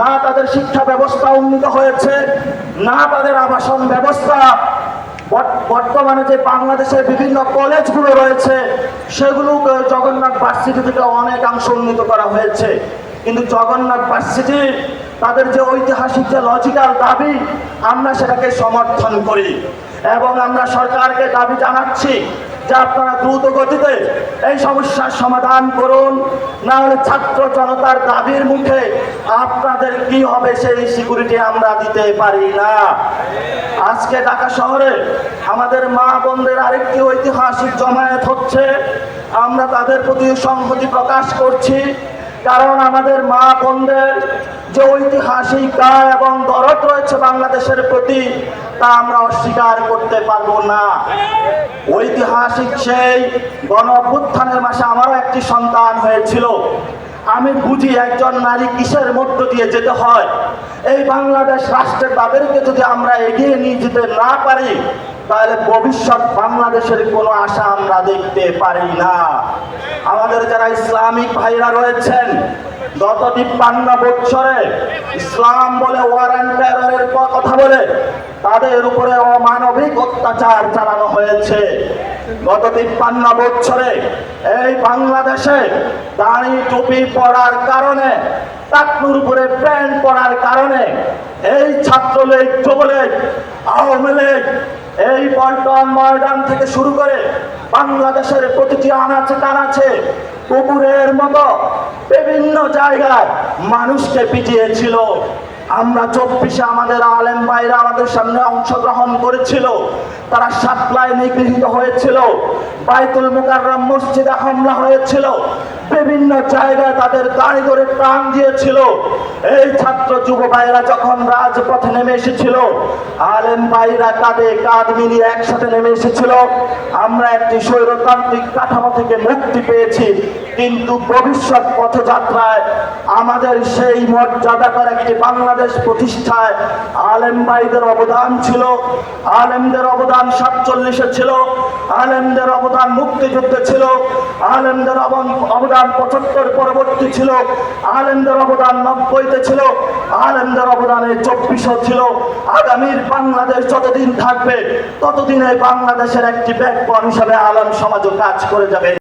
না তাদের শিক্ষা ব্যবস্থা উন্নীত হয়েছে, না তাদের আবাসন ব্যবস্থা। বর্তমানে যে বাংলাদেশের বিভিন্ন কলেজগুলো রয়েছে সেগুলো জগন্নাথ ভার্সিটি থেকে অনেকাংশ উন্নীত করা হয়েছে। কিন্তু জগন্নাথ ভার্সিটি, তাদের যে ঐতিহাসিক যে লজিক্যাল দাবি, আমরা সেটাকে সমর্থন করি। এবং আমরা সরকারকে দাবি জানাচ্ছি যে আপনারা দ্রুত গতিতে এই সমস্যার সমাধান করুন, না হলে ছাত্র জনতার দাবির মুখে আপনাদের কি হবে সেই সিকিউরিটি আমরা দিতে পারি না। আজকে ঢাকা শহরে আমাদের মা বোনদের আরেকটি ঐতিহাসিক জমায়েত হচ্ছে। আমরা তাদের প্রতি সংহতি প্রকাশ করছি। কারণ আমাদের মা বোনদের যে ঐতিহাসিক এবং দরদ রয়েছে বাংলাদেশের প্রতি, তা আমরা অস্বীকার করতে পারব না। ঐতিহাসিক সেই গণ অভ্যুত্থানের মাসে আমারও একটি সন্তান হয়েছিল। আমি বুঝি একজন নারী কিসের মধ্য দিয়ে যেতে হয়? এই বাংলাদেশ রাষ্ট্রে তাদেরকে যদি আমরা এগিয়ে নিয়ে যেতে না পারি, তাহলে ভবিষ্যৎ বাংলাদেশের কোনো আশা আমরা দেখতে পারি না। আমাদের যারা ইসলামিক ভাইরা রয়েছেন, গত তিপ্পান্ন বছরে ইসলাম বলে ওয়ারেন্ট টেররের কথা বলে, তাদের উপরে অমানবিক অত্যাচার চালানো হয়েছে। গত তিপ্পান্ন বছরে এই বাংলাদেশে দাড়ি টুপি পড়ার কারণে টাকনুর উপরে প্যান্ট পড়ার কারণে এই ছাত্রলীগ, যুবলীগ, আওয়ামী লীগ এই পল্টন ময়দান থেকে শুরু করে বাংলাদেশের প্রতিটি আনাচে কানাচে, কুকুরের মতো বিভিন্ন জায়গায় মানুষকে পিটিয়েছিল। আমরা চব্বিশে আমাদের আলেম ভাইরা আমাদের সামনে অংশগ্রহণ করেছিল। তারা সাতলায় নিগৃহীত হয়েছিল। বাইতুল মুকাররম মসজিদে হামলা হয়েছিল। বিভিন্ন জায়গায় তাদের গাড়ি ধরে প্রাণ দিয়েছিল। এই ছাত্র যুব ভাইরা যখন রাজপথে নেমে এসেছিল, আলেম ভাইরা কাঁধে কাঁধ মিলিয়ে একসাথে নেমে এসেছিল। আমরা একটি স্বৈরতান্ত্রিক কাঠামো থেকে মুক্তি পেয়েছি, কিন্তু ভবিষ্যৎ পথযাত্রায় আমাদের সেই মর্যাদাকর একটি বাংলাদেশ প্রতিষ্ঠায় আলেম ভাইদের অবদান ছিল। আলেমদের অবদান সাতচল্লিশে ছিল, আলেমদের অবদান মুক্তিযুদ্ধে ছিল, আলেমদের অবন- অবদান পঁচাত্তর পরবর্তী ছিল, আলেমদের অবদান নব্বইতে ছিল, আলেমদের অবদানে চব্বিশও ছিল। আগামীর বাংলাদেশ যতদিন থাকবে, ততদিনে বাংলাদেশের একটি ব্যাকবন হিসাবে আলম সমাজও কাজ করে যাবে।